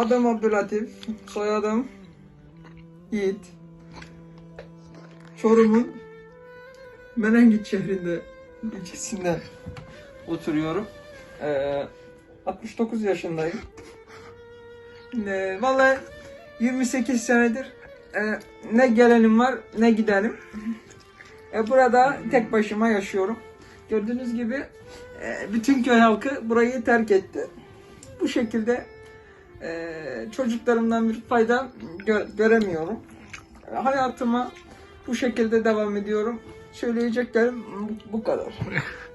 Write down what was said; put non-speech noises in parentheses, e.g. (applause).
adım Abdülatif, soyadım Yiğit. Çorum'un Menengit şehrinde, ilçesinde oturuyorum. Ee, 69 yaşındayım. Ee, vallahi 28 senedir e, ne gelenim var ne gidenim. E, burada tek başıma yaşıyorum. Gördüğünüz gibi e, bütün köy halkı burayı terk etti. Bu şekilde e, çocuklarımdan bir fayda gö- göremiyorum. Hayatıma bu şekilde devam ediyorum. Söyleyeceklerim bu kadar. (laughs)